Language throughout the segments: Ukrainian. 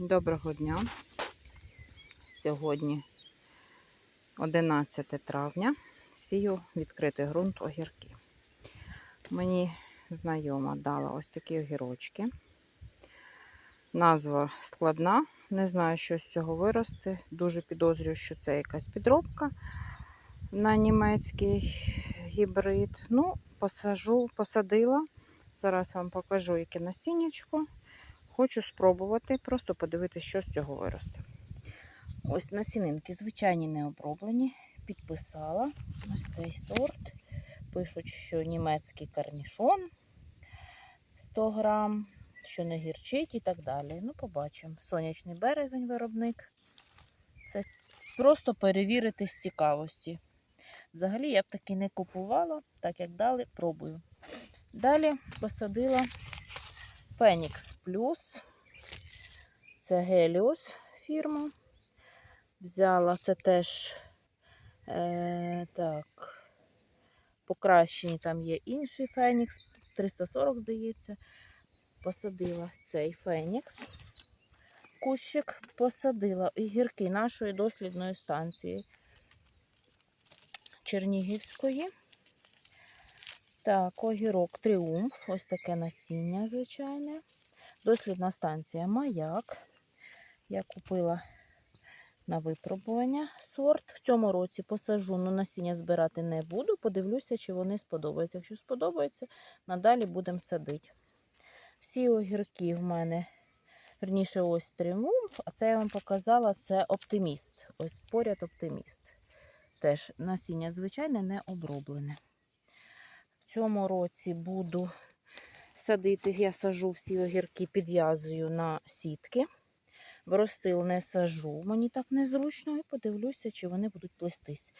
Доброго дня. Сьогодні 11 травня. Сію відкритий ґрунт огірки. Мені знайома дала ось такі огірочки. Назва складна. Не знаю, що з цього вирости. Дуже підозрюю, що це якась підробка на німецький гібрид. Ну, посажу, посадила. Зараз вам покажу, яке насіннячко. Хочу спробувати, просто подивитися, що з цього виросте. Ось насінинки, звичайні не оброблені. Підписала ось цей сорт. Пишуть, що німецький карнішон 100 грам, що не гірчить і так далі. Ну, побачимо. Сонячний березень виробник. Це просто перевірити з цікавості. Взагалі я б таки не купувала, так як дали, пробую. Далі посадила Фенікс Плюс. Це Геліос фірма. Взяла це теж е, так, покращені там є інший Фенікс, 340, здається. Посадила цей Фенікс. Кущик посадила і гірки нашої дослідної станції Чернігівської. Так, огірок Тріумф. Ось таке насіння, звичайне. Дослідна станція Маяк. Я купила на випробування сорт. В цьому році посажу, але насіння збирати не буду. Подивлюся, чи вони сподобаються. Якщо сподобається, надалі будемо садити. Всі огірки в мене, верніше, ось Тріумф, а це я вам показала, це оптиміст. Ось поряд оптиміст. Теж насіння, звичайне, не оброблене. В цьому році буду садити, я сажу всі огірки, підв'язую на сітки. В розстил не сажу, мені так незручно, і подивлюся, чи вони будуть плестись.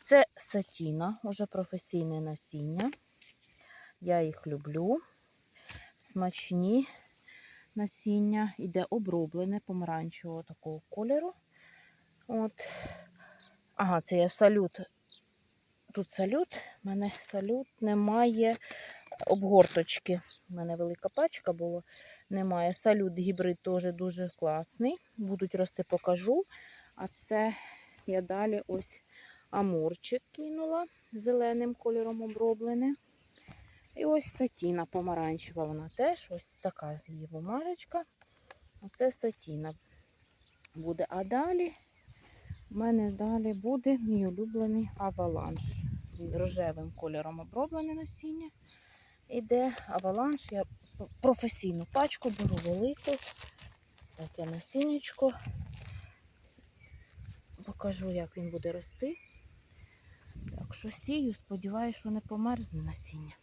Це сатіна, уже професійне насіння. Я їх люблю. Смачні насіння. Іде оброблене помаранчевого такого кольору. От. Ага, це є салют тут салют. У мене салют немає обгорточки. У мене велика пачка була. Немає. Салют гібрид теж дуже класний. Будуть рости, покажу. А це я далі ось амурчик кинула зеленим кольором оброблене. І ось сатіна помаранчева. Вона теж ось така її бумажечка. Оце сатіна буде. А далі у мене далі буде мій улюблений аваланш. Він рожевим кольором оброблене насіння. Іде аваланш. Я професійну пачку беру велику. Таке насіннячко. Покажу, як він буде рости. Так що сію, сподіваюся, що не померзне насіння.